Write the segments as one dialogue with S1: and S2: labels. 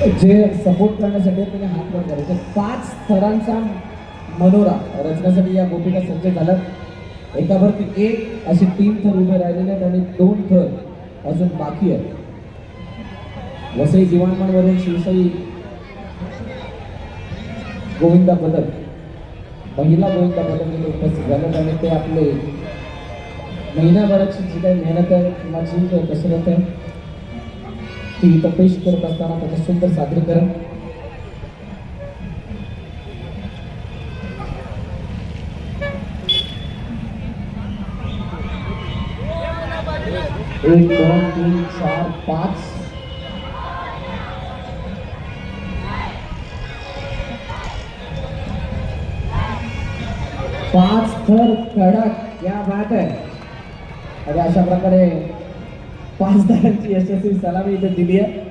S1: जे सपोर्ट करण्यासाठी त्यांनी हात वर करायचे पाच थरांचा मनोरा रचण्यासाठी या गोपिका सज्ज झाल्यात. एकावरती एक असे तीन थर उभे राहिलेले आहेत आणि दोन थर अजून बाकी आहेत. वसई दिवाणमानवरून शिवसाई गोविंदा बदल महिला गोविंदा बदल इथे उपस्थित झाल्यात आणि ते आपले महिन्याभराची जी काही मेहनत आहे किंवा जी काही कसरत आहे ती इथं पेश करत असताना त्याचं सुंदर सादरीकरण. एक दोन तीन चार पाच. पाच थर कडक या बात आहे आणि अशा प्रकारे पाच थरांची यशस्वी सलामी इथे दिली आहे.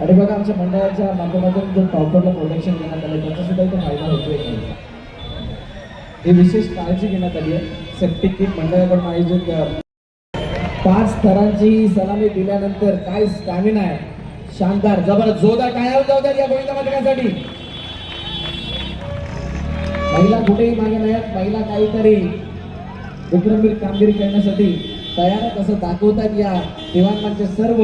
S1: आणि बघा आमच्या मंडळाच्या माध्यमातून जो टॉपरला प्रोटेक्शन देण्यात आलं त्याचा सुद्धा इथे फायदा होतोय. ही विशेष काळजी घेण्यात आली आहे. सेफ्टी किट मंडळाकडून आयोजित पाच थरांची सलामी दिल्यानंतर काय स्टॅमिना आहे? शानदार जबर जोरदार काय जाऊ द्या या गोविंदा पथकासाठी महिला कुठेही मागे नाही महिला काहीतरी विक्रमवीर कामगिरी करण्यासाठी तयार कसं दाखवतात या दिवाणमानचे सर्व